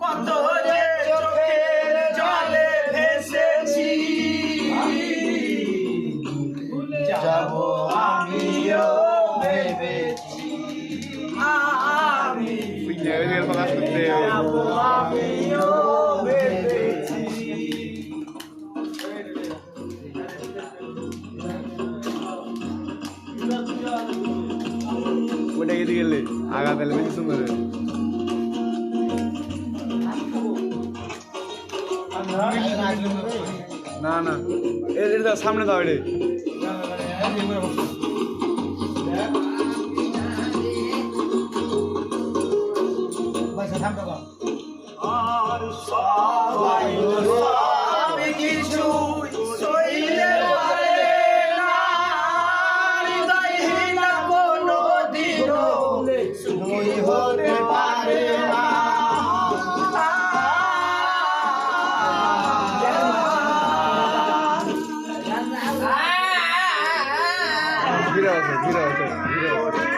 কত വേദികളിൽ ആകാത്തലമിക്കുന്നത് না না এটা সামনে দাও এটা 手机了手机了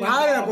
妈的